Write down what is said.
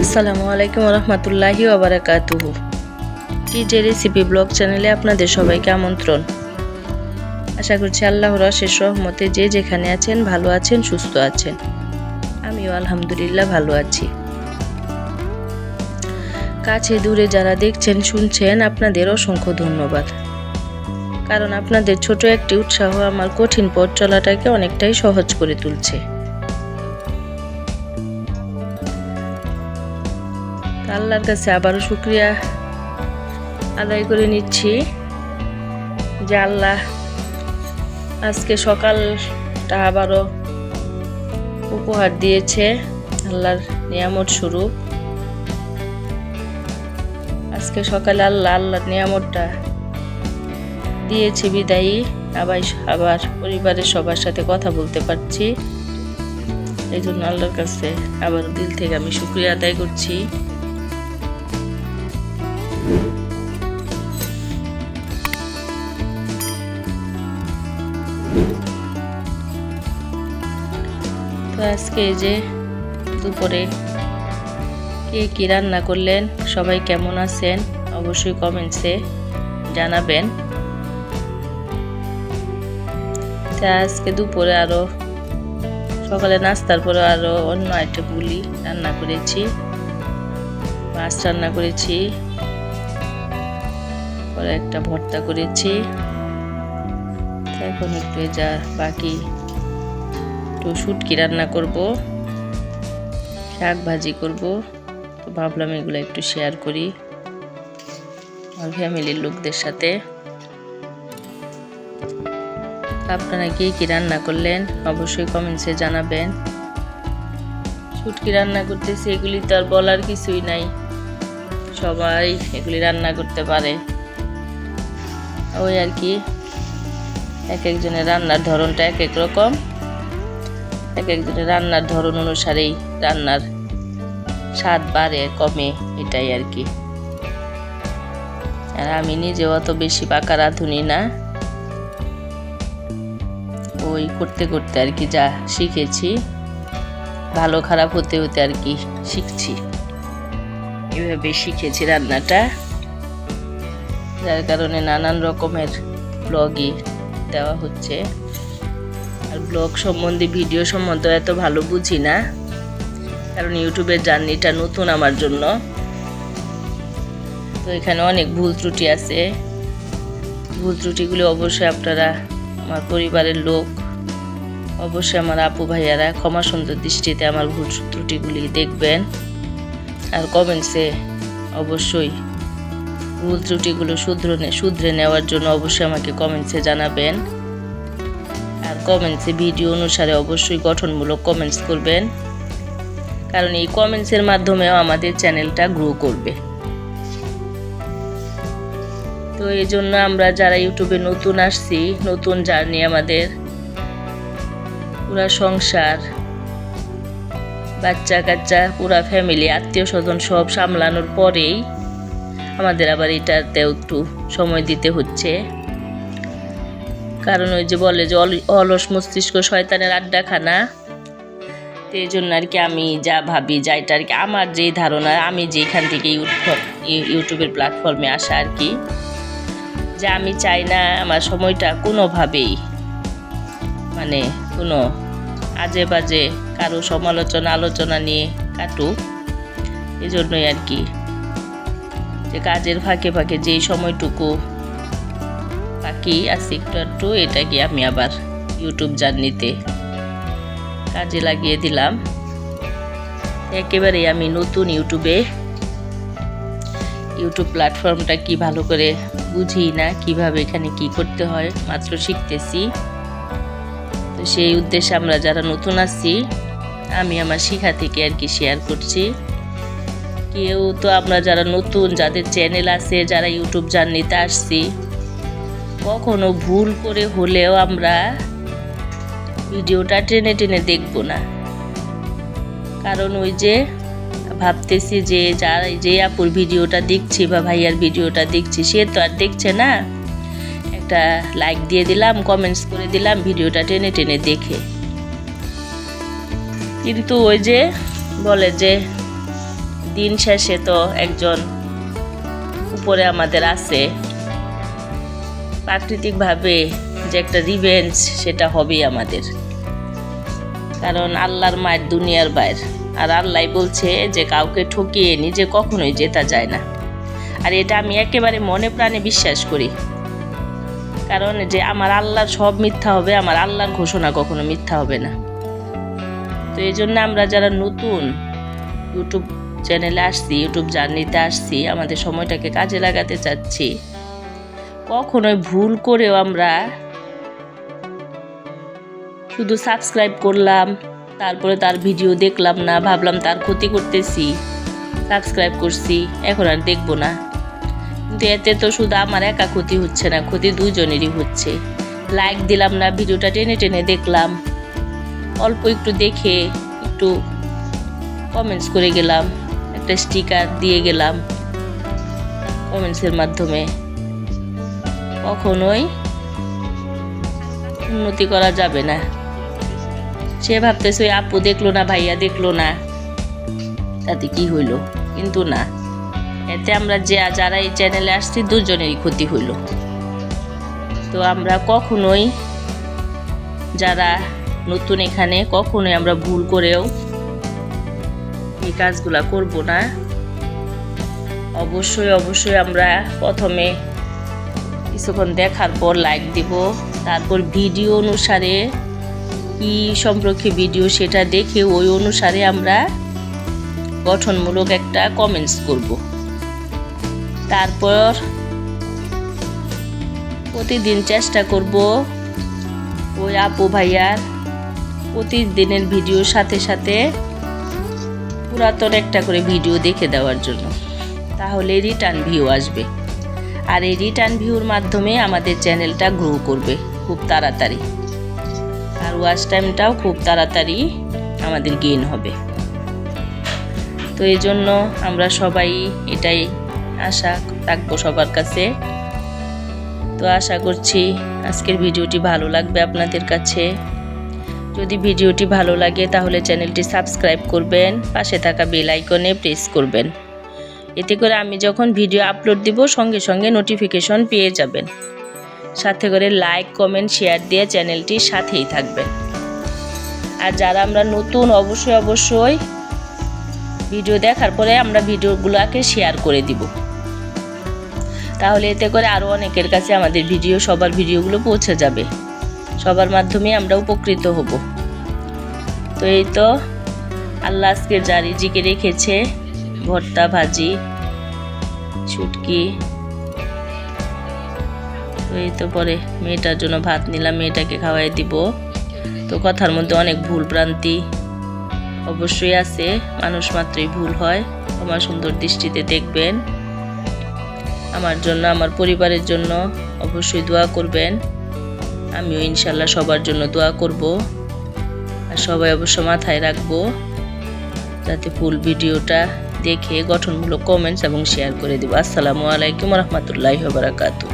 আসসালামু আলাইকুম রহমতুল্লাহি ওবরাকাতুহু। টিজে রেসিপি ব্লগ চ্যানেলে আপনাদের সবাইকে আমন্ত্রণ। আশা করছি আল্লাহর অশেষ রহমতে যে যেখানে আছেন, ভালো আছেন, সুস্থ আছেন। আমিও আলহামদুলিল্লাহ ভালো আছি। কাছে দূরে যারা দেখছেন, শুনছেন, আপনাদের অসংখ্য ধন্যবাদ। কারণ আপনাদের ছোট একটি উৎসাহ আমার কঠিন পথ চলাটাকে অনেকটাই সহজ করে তুলছে। আল্লাহর কাছে আবারও শুক্রিয়া আদায় করে নিচ্ছি যে আল্লাহ আজকে সকালটা আবারও উপহার দিয়েছে, আল্লাহর নিয়ামত স্বরূপ। আজকে সকালে আল্লাহ, আল্লাহর নিয়ামতটা দিয়েছে বিদায়ী। আবার আবার পরিবারের সবার সাথে কথা বলতে পারছি। এই জন্য আল্লাহর কাছে আবার দিল থেকে আমি শুক্রিয়া আদায় করছি। তো আজকে যে দুপুরে কে কী রান্না করলেন, সবাই কেমন আছেন, অবশ্যই কমেন্টসে জানাবেন। আজকে দুপুরে আরও সকালে নাস্তার পরে আরও অন্য আইটেমগুলি রান্না করেছি। মাছ রান্না করেছি পরে একটা ভর্তা করেছি। এখন একটু যা বাকি একটু শুটকি রান্না করব শাক ভাজি করব। তো ভাবলাম এগুলো একটু শেয়ার করি আমার ফ্যামিলির লোকদের সাথে। আপনারা কে কী রান্না করলেন? অবশ্যই কমেন্টসে জানাবেন। শুটকি রান্না করতেছি, এগুলি তো আর বলার কিছুই নাই। সবাই এগুলি রান্না করতে পারে। ওই আর কি, এক একজনের রান্নার ধরনটা এক এক রকম। এক একজনের রান্নার ধরন অনুসারেই রান্নার স্বাদ বাড়ে, কমে, এটাই আর কি। আর আমি নিজে অত বেশি পাকা রাঁধুনি না। ওই করতে করতে আর কি যা শিখেছি, ভালো খারাপ হতে হতে আর কি শিখছি। এভাবে শিখেছি রান্নাটা। যার কারণে নানান রকমের ব্লগই দেওয়া হচ্ছে। আর ব্লগ সম্বন্ধে ভিডিও সম্বন্ধে এত ভালো বুঝি না। কারণ ইউটিউবের জার্নিটা নতুন আমার জন্য। তো এখানে অনেক ভুল ত্রুটি আছে। ভুল ত্রুটিগুলি অবশ্যই আপনারা, আমার পরিবারের লোক, অবশ্যই আমার আপু ভাইয়ারা ক্ষমা সুন্দর দৃষ্টিতে আমার ভুল ত্রুটিগুলি দেখবেন। আর কমেন্টসে অবশ্যই ভুল ত্রুটিগুলো শুধরে শুধরে নেওয়ার জন্য অবশ্যই আমাকে কমেন্টসে জানাবেন। আর কমেন্টসে ভিডিও অনুসারে অবশ্যই গঠনমূলক কমেন্টস করবেন। কারণ এই কমেন্টসের মাধ্যমেও আমাদের চ্যানেলটা গ্রো করবে। তো এই জন্য আমরা যারা ইউটিউবে নতুন আসছি, নতুন জার্নি আমাদের, পুরা সংসার বাচ্চা কাচ্চা পুরা ফ্যামিলি আত্মীয় স্বজন সব সামলানোর পরেই আমাদের আবার এটাতেও একটু সময় দিতে হচ্ছে। কারণ ওই যে বলে যে অলস মস্তিষ্ক শয়তানের আড্ডাখানা। এই জন্য আর কি আমি যা ভাবি, যা এটা আর কি আমার যেই ধারণা, আমি যেখান থেকে ইউটিউবের প্ল্যাটফর্মে আসা আর কি। যে আমি চাই না আমার সময়টা কোনোভাবেই মানে কোনো আজে বাজে কারও সমালোচনা আলোচনা নিয়ে কাটুক। এই জন্যই আর কি যে কাজের ফাঁকে ফাঁকে যেই সময়টুকু বাকি আছে একটু একটু এটা গিয়ে আমি আবার ইউটিউব জার্নিতে কাজে লাগিয়ে দিলাম। একেবারে আমি নতুন ইউটিউবে ইউটিউব প্ল্যাটফর্মটা কি ভালো করে বুঝি না, কীভাবে এখানে কি করতে হয়, মাত্র শিখতেছি। তো সেই উদ্দেশ্যে আমরা যারা নতুন আসছি আমি আমার শিখা থেকে আর কি শেয়ার করছি। কেউ তো আমরা যারা নতুন, যাদের চ্যানেল আছে, যারা ইউটিউব জার্নিতে আসছি, কখনো ভুল করে হলেও আমরা ভিডিওটা টেনে টেনে দেখব না। কারণ ওই যে ভাবতেছি যে যার যে আপুর ভিডিওটা দেখছি বা ভাইয়ার ভিডিওটা দেখছি, সে তো আর দেখছে না। একটা লাইক দিয়ে দিলাম কমেন্টস করে দিলাম, ভিডিওটা টেনে টেনে দেখে। কিন্তু ওই যে বলে যে দিন শেষে তো একজন উপরে আমাদের আছে। প্রাকৃতিকভাবে যে একটা রিভেঞ্জ সেটা হবেই আমাদের। কারণ আল্লাহর মায়ের দুনিয়ার বাইর। আর আল্লাহ বলছে যে কাউকে ঠকিয়ে নিজে কখনোই জেতা যায় না। আর এটা আমি একেবারে মনে প্রাণে বিশ্বাস করি। কারণ যে আমার আল্লাহর সব মিথ্যা হবে, আমার আল্লাহর ঘোষণা কখনো মিথ্যা হবে না। তো এই জন্য আমরা যারা নতুন ইউটিউব চ্যানেলে আসছি ইউটিউব জার্নিতে আসছি, আমাদের সময়টাকে কাজে লাগাতে চাচ্ছি। কখনোই ভুল করেও আমরা শুধু সাবস্ক্রাইব করলাম, তারপরে তার ভিডিও দেখলাম না, ভাবলাম তার ক্ষতি করতেছি সাবস্ক্রাইব করছি, এখন আর দেখব না। কিন্তু এতে তো শুধু আমার একা ক্ষতি হচ্ছে না, ক্ষতি দুজনেরই হচ্ছে। লাইক দিলাম না, ভিডিওটা টেনে টেনে দেখলাম। অল্প একটু দেখে, একটু কমেন্টস করে গেলাম। একটা স্টিকার দিয়ে গেলাম কমেন্টসের মাধ্যমে। কখনোই উন্নতি করা যাবে না। সে ভাবতেছে, ওই আপু দেখল না, ভাইয়া দেখল না। তাতে কি হইল? কিন্তু না। এতে আমরা যে, যারা এই চ্যানেলে আসছি, দুজনেরই ক্ষতি হইল। তো আমরা কখনোই, যারা নতুন এখানে, কখনোই আমরা ভুল করেও এই কাজগুলা করব না। অবশ্যই অবশ্যই আমরা প্রথমে কিছুক্ষণ দেখার পর লাইক দিব। তারপর ভিডিও অনুসারে কি সম্পর্কে ভিডিও সেটা দেখে ওই অনুসারে আমরা গঠনমূলক একটা কমেন্টস করব। তারপর প্রতিদিন চেষ্টা করব ওই আপু ভাইয়ার প্রতিদিনের ভিডিওর সাথে সাথে পুরাতন একটা করে ভিডিও দেখে দেওয়ার জন্য। তাহলে রিটার্ন ভিউ আসবে। আর এই রিটার্ন ভিউর মাধ্যমে আমাদের চ্যানেলটা গ্রো করবে খুব তাড়াতাড়ি। আর ওয়াচ টাইমটাও খুব তাড়াতাড়ি আমাদের গেইন হবে। তো এই জন্য আমরা সবাই এটাই আশা রাখব সবার কাছে। তো আশা করছি আজকের ভিডিওটি ভালো লাগবে আপনাদের কাছে। যদি ভিডিওটি ভালো লাগে, তাহলে চ্যানেলটি সাবস্ক্রাইব করবেন, পাশে থাকা বেল আইকনে প্রেস করবেন। এতে করে আমি যখন ভিডিও আপলোড দিব, সঙ্গে সঙ্গে নোটিফিকেশন পেয়ে যাবেন। সাথে করে লাইক, কমেন্ট, শেয়ার দিয়ে চ্যানেলটির সাথেই থাকবেন। আর যারা আমরা নতুন, অবশ্যই অবশ্যই ভিডিও দেখার পরে আমরা ভিডিওগুলোকে শেয়ার করে দিব। তাহলে এতে করে আরও অনেকের কাছে আমাদের ভিডিও, সবার ভিডিওগুলো পৌঁছে যাবে। সবার মাধ্যমে আমরা উপকৃত হব। তো এই তো আল্লাহ আজকে যা রিজিকে রেখেছে, ভর্তা, ভাজি ছুটকি তো এই তো পরে মেয়েটার জন্য ভাত নিলাম, মেয়েটাকে খাওয়াই দিব। তো কথার মধ্যে অনেক ভুল ভ্রান্তি অবশ্যই আছে, মানুষ মাত্রই ভুল হয়। আমার সুন্দর দৃষ্টিতে দেখবেন। আমার জন্য, আমার পরিবারের জন্য অবশ্যই দোয়া করবেন। আমিও ইনশাল্লাহ সবার জন্য দোয়া করব। আর সবাই অবশ্য মাথায় রাখব, যাতে ফুল ভিডিওটা দেখে গঠনমূলক কমেন্টস এবং শেয়ার করে দেবো। আসসালামু আলাইকুম রহমতুল্লাহ বারাকাতু